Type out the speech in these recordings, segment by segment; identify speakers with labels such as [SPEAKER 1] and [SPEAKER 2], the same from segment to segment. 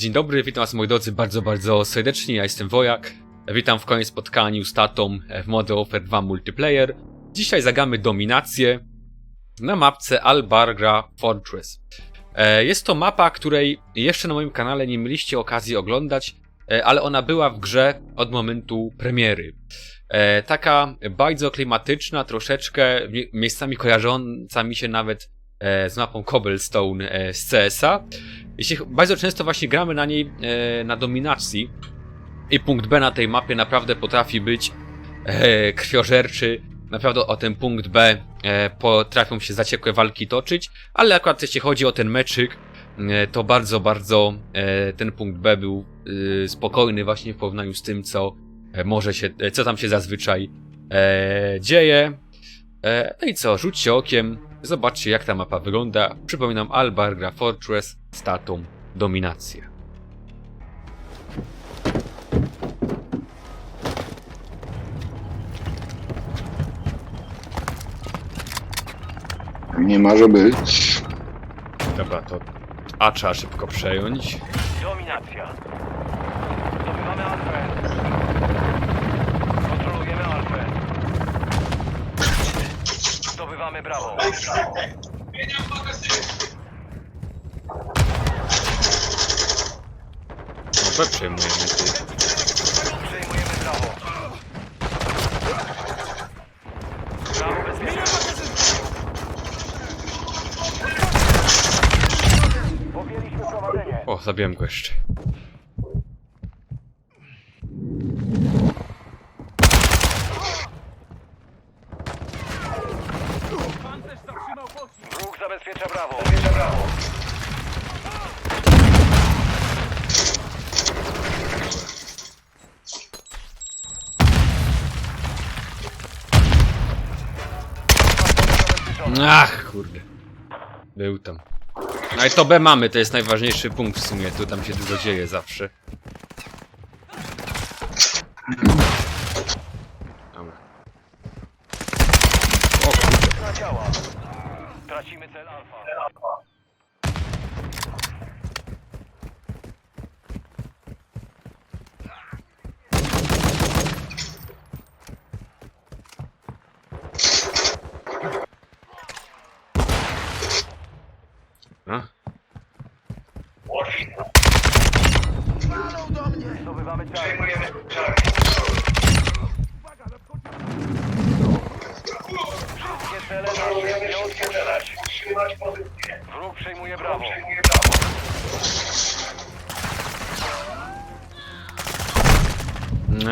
[SPEAKER 1] Dzień dobry, witam was moi drodzy bardzo, bardzo serdecznie, ja jestem Wojak. Witam w kolejnym spotkaniu z tatą w Modern Warfare 2 Multiplayer. Dzisiaj zagamy dominację na mapce Albargra Fortress. E, Jest to mapa, której jeszcze na moim kanale nie mieliście okazji oglądać, e, ale ona była w grze od momentu premiery. E, Taka bardzo klimatyczna, troszeczkę mie- miejscami kojarząca mi się nawet z mapą Cobblestone z CS-a. Jeśli bardzo często właśnie gramy na niej e, na dominacji i punkt B na tej mapie naprawdę potrafi być e, krwiożerczy. Naprawdę o ten punkt B e, potrafią się zaciekłe walki toczyć, ale akurat jeśli chodzi o ten meczyk, e, to bardzo, bardzo e, ten punkt B był e, spokojny właśnie w porównaniu z tym, co e, może się, e, co tam się zazwyczaj e, dzieje. E, no i co, rzućcie okiem, zobaczcie jak ta mapa wygląda. Przypominam, Albar gra Fortress z tatą dominację.
[SPEAKER 2] Nie może być.
[SPEAKER 1] Dobra, to A trzeba szybko przejąć.
[SPEAKER 3] Dominacja. Zdobywamy Alfę. Kontrolujemy Alfę. Zdobywamy Brawo.
[SPEAKER 1] No B przejmujemy ty.
[SPEAKER 3] Przejmujemy Brawo. Brawo bezpieczne. Podjęliśmy prowadzenie.
[SPEAKER 1] O, zabiłem go jeszcze.
[SPEAKER 3] Wróg zabezpiecza Brawo. Zabezpiecza Brawo.
[SPEAKER 1] Ach, kurde. Był tam. No i to B mamy, to jest najważniejszy punkt w sumie, tu tam się dużo dzieje zawsze. Dobra. O kurde.
[SPEAKER 3] Na działa. Tracimy cel Alfa.
[SPEAKER 1] A?
[SPEAKER 3] Zdobywamy cel. Przejmujemy odpuszczać. Wróg przejmuje Brawo.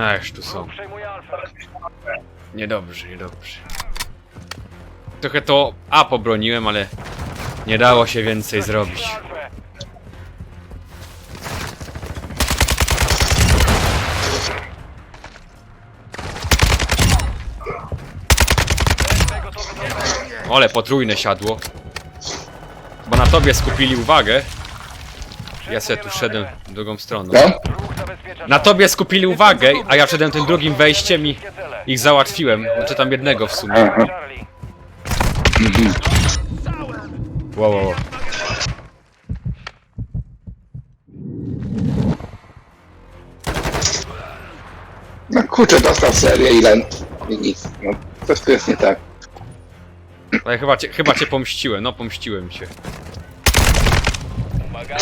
[SPEAKER 1] Ach, tu są.
[SPEAKER 3] Wróg przejmuje Alfę.
[SPEAKER 1] Niedobrze, niedobrze. Trochę to A pobroniłem, ale nie dało się więcej zrobić.
[SPEAKER 3] Alfę.
[SPEAKER 1] Ole, potrójne siadło. Bo na tobie skupili uwagę. Ja sobie tu szedłem drugą stroną.
[SPEAKER 2] Co?
[SPEAKER 3] Zabezpiecza
[SPEAKER 1] Na tobie skupili uwagę, a ja szedłem tym drugim wejściem i ich załatwiłem. Znaczy tam jednego w sumie.
[SPEAKER 2] Aha.
[SPEAKER 3] Charlie.
[SPEAKER 1] Wow, wow, wow.
[SPEAKER 2] No kurczę, dostał serię ile... i nic. No, coś tu jest nie tak.
[SPEAKER 1] Ale chyba cię, chyba cię pomściłem, no pomściłem się.
[SPEAKER 3] Uwaga,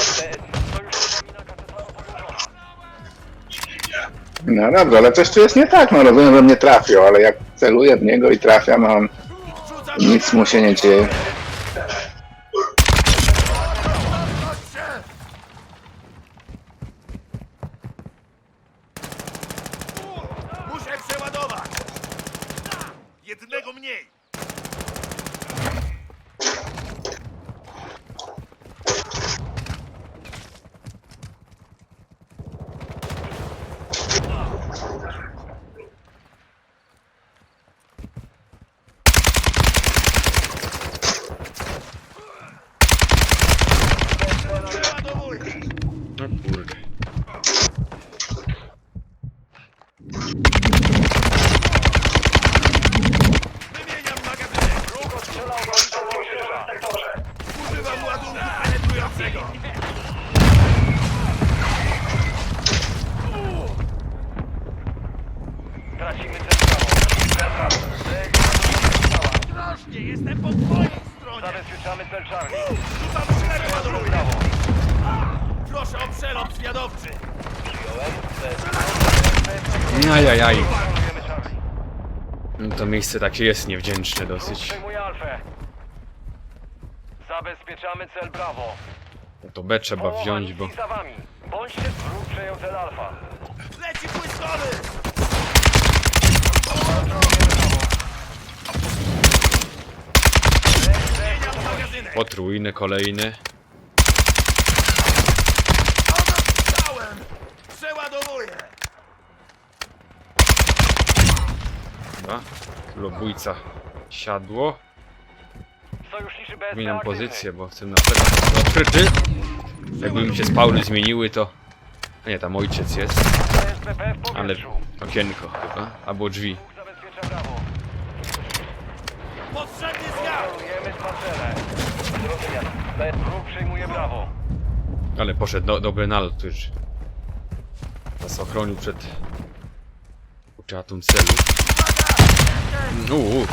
[SPEAKER 3] podłożona.
[SPEAKER 2] No ale coś tu jest nie tak. No rozumiem, że mnie trafił, ale jak celuję w niego i trafiam, no on... Nic mu się nie dzieje.
[SPEAKER 4] Charlie. Rzucam ślepa do Lubidawo.
[SPEAKER 1] Proszę o
[SPEAKER 4] przelot zwiadowczy. Przyjąłem.
[SPEAKER 1] Ajajaj.
[SPEAKER 3] Parujemy Charlie.
[SPEAKER 1] No to miejsce takie jest niewdzięczne dosyć.
[SPEAKER 3] Zabezpieczamy cel Bravo.
[SPEAKER 1] To B trzeba wziąć, bo...
[SPEAKER 3] Bądźcie wróg przejął cel Alfa.
[SPEAKER 1] Potrójny, kolejny.
[SPEAKER 4] Dostałem! Przeładowuję!
[SPEAKER 1] Dobra. Lobójca siadło.
[SPEAKER 3] Sojuszniczy BSP
[SPEAKER 1] Zmieniam pozycję, bo chcę na przykład odkryty. Jakby mi się spawny zmieniły, to... A nie, tam ojciec jest.
[SPEAKER 3] W
[SPEAKER 1] Ale
[SPEAKER 3] powietrzu.
[SPEAKER 1] okienko chyba. Albo drzwi.
[SPEAKER 3] Zabezpiecza Bravo.
[SPEAKER 4] Potrzebny
[SPEAKER 3] dwa cele. Wróg przejmuje Bravo.
[SPEAKER 1] Ale poszedł do, dobry nalot, który nas ochronił przed utratą celu. Uuu,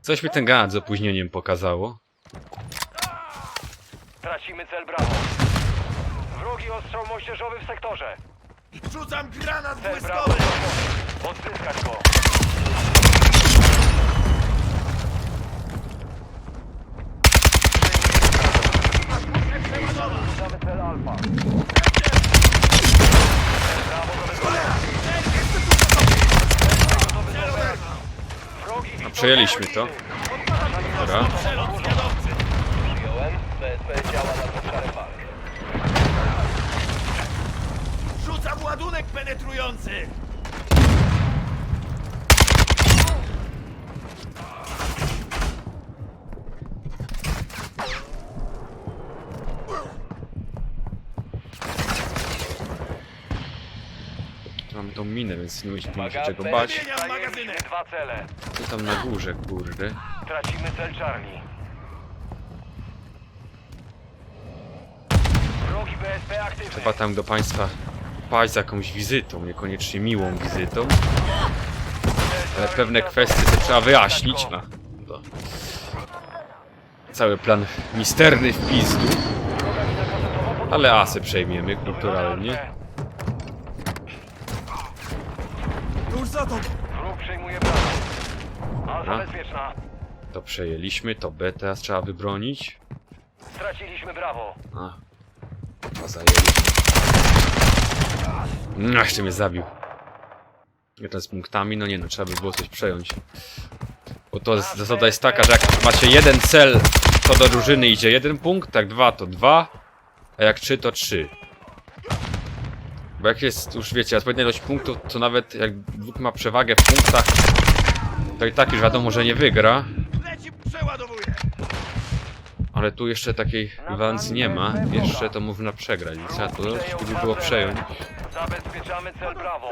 [SPEAKER 1] coś mi ten granat z opóźnieniem pokazało.
[SPEAKER 3] Tracimy cel Bravo. Wrogi ostrzał moździerzowy w sektorze.
[SPEAKER 4] Rzucam granat
[SPEAKER 3] Cel
[SPEAKER 4] błyskowy!
[SPEAKER 3] Odzyskać go. Rzucamy cel Alfa. Brawo zabezpieczone. Wrogi widzą
[SPEAKER 1] przejęliśmy to. Dobra.
[SPEAKER 3] Przyjąłem. BSP działa walk.
[SPEAKER 4] Rzucam ładunek penetrujący!
[SPEAKER 1] Mam tą minę, więc nie musimy się czego bać.
[SPEAKER 4] Zmieniam
[SPEAKER 3] Zajęliśmy
[SPEAKER 4] magazynek!
[SPEAKER 3] dwa cele.
[SPEAKER 1] Co tam na górze, kurde?
[SPEAKER 3] Tracimy cel Charlie. Wrogi BSP aktywny.
[SPEAKER 1] Trzeba tam do państwa paść z jakąś wizytą, niekoniecznie miłą wizytą. Ale pewne kwestie to trzeba wyjaśnić. No, to cały plan misterny w pizdu. Ale asy przejmiemy kulturalnie.
[SPEAKER 4] Tuż za to!
[SPEAKER 3] Wróg przejmuje
[SPEAKER 1] Dobra.
[SPEAKER 3] bezpieczna.
[SPEAKER 1] To przejęliśmy, to B teraz trzeba wybronić.
[SPEAKER 3] Straciliśmy brawo.
[SPEAKER 1] A, to zajęliśmy. No, jeszcze mnie zabił. Ja teraz z punktami, no nie no, trzeba by było coś przejąć. Bo to jest, zasada jest taka, że jak macie jeden cel, to do drużyny idzie jeden punkt, jak dwa to dwa, a jak trzy to trzy. Bo jak jest, już wiecie, odpowiednia ilość punktów, to nawet jak dwóch ma przewagę w punktach, to i tak już wiadomo, że nie wygra. Ale tu jeszcze takiej gwarancji nie ma. Jeszcze to można przegrać, więc trzeba to żeby było przejąć.
[SPEAKER 3] Zabezpieczamy cel brawo.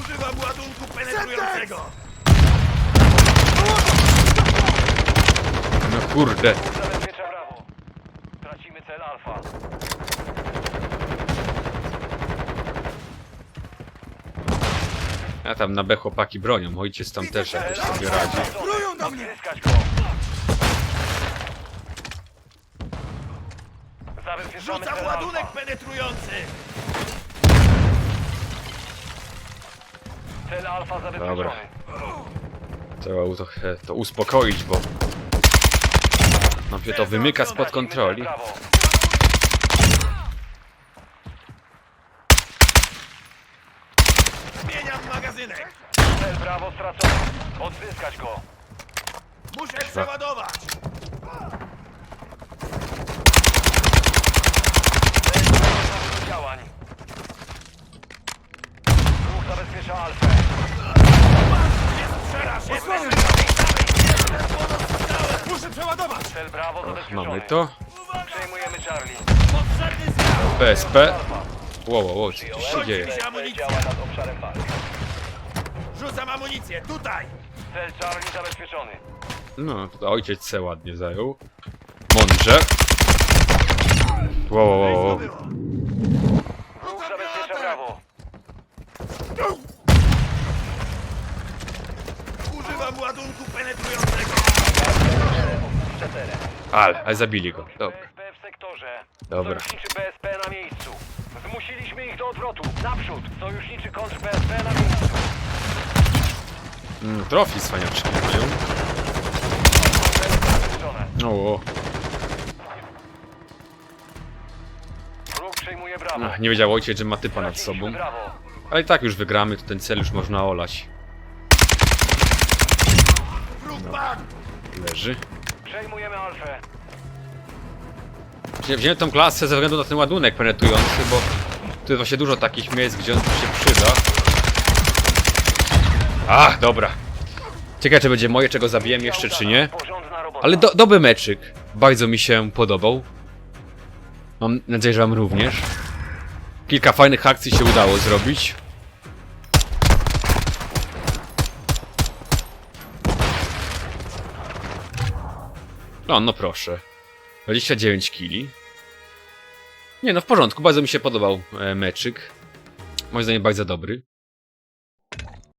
[SPEAKER 4] Używam ładunku penetrującego!
[SPEAKER 1] No kurde.
[SPEAKER 3] Wróg zabezpiecza brawo. Tracimy cel alfa.
[SPEAKER 1] Ja tam na B chłopaki bronią, ojciec tam też jakoś sobie radzi.
[SPEAKER 3] Brują do mnie! Odzyskać go. Zabezpieczamy
[SPEAKER 4] Rzucam
[SPEAKER 3] cel
[SPEAKER 4] ładunek
[SPEAKER 3] alfa.
[SPEAKER 4] penetrujący!
[SPEAKER 3] Cel alfa zabezpieczony.
[SPEAKER 1] Dobra. Trzeba trochę to uspokoić, bo nam się to wymyka spod kontroli.
[SPEAKER 3] cel brawo.
[SPEAKER 4] Magazynek!
[SPEAKER 3] Cel brawo stracony. Odzyskać go.
[SPEAKER 4] Muszę przeładować!
[SPEAKER 3] Gotowy do działań. Ruch zabezpiecza alfę.
[SPEAKER 4] Strzela się! Muszę przeładować!
[SPEAKER 3] Cel brawo zabezpieczony.
[SPEAKER 1] Mamy to.
[SPEAKER 3] Przejmujemy Charlie.
[SPEAKER 4] Potrzebny zwiat!
[SPEAKER 1] PSP. Wow, wow, wow, co tu się dzieje?
[SPEAKER 3] Nad obszarem walki.
[SPEAKER 4] Rzucam amunicję! Tutaj!
[SPEAKER 3] Cel Charlie zabezpieczony.
[SPEAKER 1] No, to ojciec se ładnie zajął. Mądrze. Wow, wow, wow.
[SPEAKER 3] Ruch zabezpiecza brawo.
[SPEAKER 4] Używam ładunku penetrującego!
[SPEAKER 1] Ale, ale zabili go. Dobra.
[SPEAKER 3] BSP w sektorze.
[SPEAKER 1] Dobra.
[SPEAKER 3] Sojuszniczy BSP na miejscu. Zmusiliśmy ich do odwrotu. Naprzód! Sojuszniczy kontr BSP na miejscu.
[SPEAKER 1] Mm, trofi cwaniaczki mają. O,
[SPEAKER 3] Wróg przejmuje brawo.
[SPEAKER 1] Ach, nie wiedział ojciec, że ma typa nad
[SPEAKER 3] Straciliśmy
[SPEAKER 1] sobą.
[SPEAKER 3] brawo.
[SPEAKER 1] Ale i tak już wygramy, to ten cel już można olać.
[SPEAKER 4] Padł!
[SPEAKER 1] Leży.
[SPEAKER 3] Przejmujemy Alfę.
[SPEAKER 1] Wzię- Wziąłem tą klasę ze względu na ten ładunek penetrujący, bo tu jest właśnie dużo takich miejsc, gdzie on się przyda. Ach, dobra. Ciekawe, czy będzie moje, czego zabijem jeszcze, czy nie. Ale do, dobry meczyk. Bardzo mi się podobał. Mam nadzieję, że wam również. Kilka fajnych akcji się udało zrobić. No, no proszę. 29 kili. Nie no, w porządku, bardzo mi się podobał e, meczyk. Moim zdaniem bardzo dobry.